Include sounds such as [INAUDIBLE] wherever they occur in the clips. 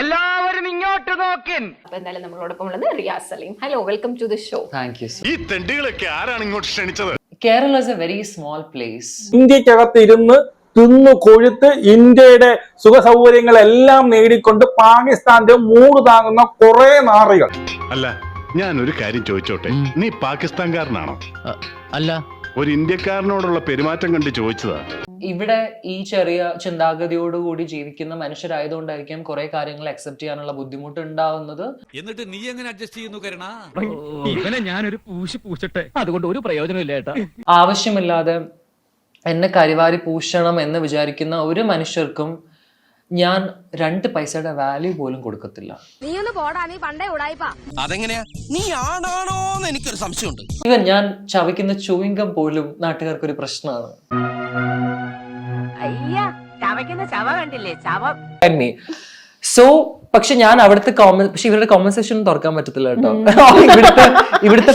എല്ലാവരും ഇങ്ങോട്ട് നോക്കിൻ. അപ്പൊ എന്തായാലും നമ്മളോടൊപ്പം ഉള്ളത് Riyas Salim hello welcome to the show thank you ഈ തെണ്ടികളൊക്കെ ആരാണ് ഇങ്ങോട്ട് ക്ഷണിച്ചത്? Kerala is a very small place ഇന്ത്യക്കകത്ത് ഇരുന്ന് തിന്നു കൊഴുത്ത് ഇന്ത്യയുടെ സുഖ സൗകര്യങ്ങളെല്ലാം നേടിക്കൊണ്ട് പാകിസ്ഥാന്റെ മൂട് താങ്ങുന്ന കുറെ നാറികൾ. അല്ല ഞാൻ ഒരു കാര്യം ചോദിച്ചോട്ടെ? നീ പാകിസ്ഥാൻകാരനാണോ? അല്ല. ഒരു ഇന്ത്യക്കാരനോടുള്ള പെരുമാറ്റം കണ്ട് ചോദിച്ചതാ. ഇവിടെ ഈ ചെറിയ ചിന്താഗതിയോടുകൂടി ജീവിക്കുന്ന മനുഷ്യരായതുകൊണ്ടായിരിക്കും കുറെ കാര്യങ്ങൾ അക്സെപ്റ്റ് ചെയ്യാനുള്ള ബുദ്ധിമുട്ട് ഉണ്ടാവുന്നത് എന്നിട്ട് നീ എങ്ങനെ അഡ്ജസ്റ്റ് ചെയ്യുന്നു കരുണ? ഇവനെ ഞാനൊരു പൂശി പൂശട്ടെ. അതുകൊണ്ട് ഒരു പ്രയോജനം ഇല്ല ഏട്ടാ. ആവശ്യമില്ലാതെ എന്നെ കരിവാരി പൂശണം എന്ന് വിചാരിക്കുന്ന ഒരു മനുഷ്യർക്കും ഞാൻ രണ്ട് പൈസയുടെ വാല്യൂ പോലും കൊടുക്കത്തില്ല. നീ ഒന്ന് പോടാ നീ പണ്ടേ ഉടായിപ്പാ. അതെങ്ങനെയാ? നീ ആണാണോന്ന് എനിക്കൊരു സംശയമുണ്ട്. ഇവൻ ഞാൻ ചവയ്ക്കുന്ന ചൂയിങ്കം പോലും നാട്ടുകാർക്ക് ഒരു പ്രശ്നമാണ്. സോ പക്ഷെ ഞാൻ അവിടുത്തെ കോമൺ പക്ഷെ ഇവരുടെ കോമൺ സെക്ഷൻ തുറക്കാൻ പറ്റത്തില്ല കേട്ടോ. [LAUGHS] ഇവിടുത്തെ ഇവിടുത്തെ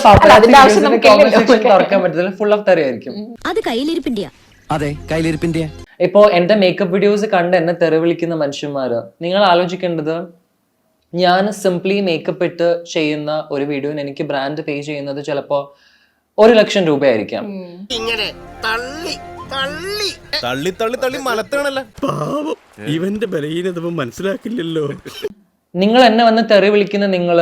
തുറക്കാൻ പറ്റത്തില്ല. ഫുൾ ഓഫ് തെറിയായിരിക്കും. അത് കയ്യിലിരിപ്പിന്റെ അതെ കയ്യിലിരിപ്പിന്റെ ഇപ്പോ എന്റെ മേക്കപ്പ് വീഡിയോസ് കണ്ട് എന്നെ തെറി വിളിക്കുന്ന മനുഷ്യന്മാര് നിങ്ങൾ ആലോചിക്കേണ്ടത് ഞാൻ സിംപ്ലി മേക്കപ്പ് ഇട്ട് ചെയ്യുന്ന ഒരു വീഡിയോന് എനിക്ക് ബ്രാൻഡ് പേ ചെയ്യുന്നത് ചിലപ്പോ ഒരു ലക്ഷം രൂപയായിരിക്കാം. ഇങ്ങനെ തള്ളി തള്ളി. തള്ളി തള്ളി തള്ളി പാവം. ഇവന്റെ ബലഹീനത മനസ്സിലാക്കില്ലല്ലോ. നിങ്ങൾ എന്നെ വന്ന് തെറി വിളിക്കുന്ന നിങ്ങൾ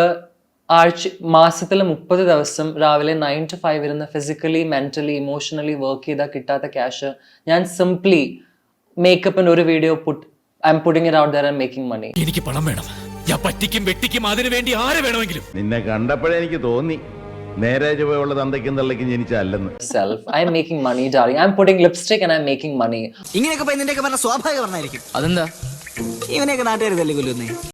ആഴ്ച മാസത്തിൽ മുപ്പത് ദിവസം രാവിലെ നയൻ ടു ഫൈവ് ഇരുന്ന് ഫിസിക്കലി മെന്റലി ഇമോഷണലി വർക്ക് ചെയ്താൽ കിട്ടാത്ത ക്യാഷ് ഞാൻ സിംപ്ലി മേക്കപ്പിന്റെ ഒരു video put I am putting it out there and making money എനിക്ക് പണം വേണം. ഞാൻ പറ്റിക്കും വെട്ടിക്കും അതിനു വേണ്ടി ആരെ വേണമെങ്കിലും? നിന്നെ കണ്ടപ്പോഴേ എനിക്ക് തോന്നി. നേരെ ചുവയുള്ള തന്തയ്ക്കും തള്ളയ്ക്കും ജനിച്ചല്ലെന്ന് I I'm making money darling I putting putting lipstick and I money. ഇങ്ങനെയൊക്കെ മണി ഇങ്ങനെയൊക്കെ പറഞ്ഞ സ്വാഭാവികം പറഞ്ഞായിരിക്കും. അതെന്താ? ഇവനെയൊക്കെ നാട്ടുകാർ തല്ലി കൊല്ലുന്നേ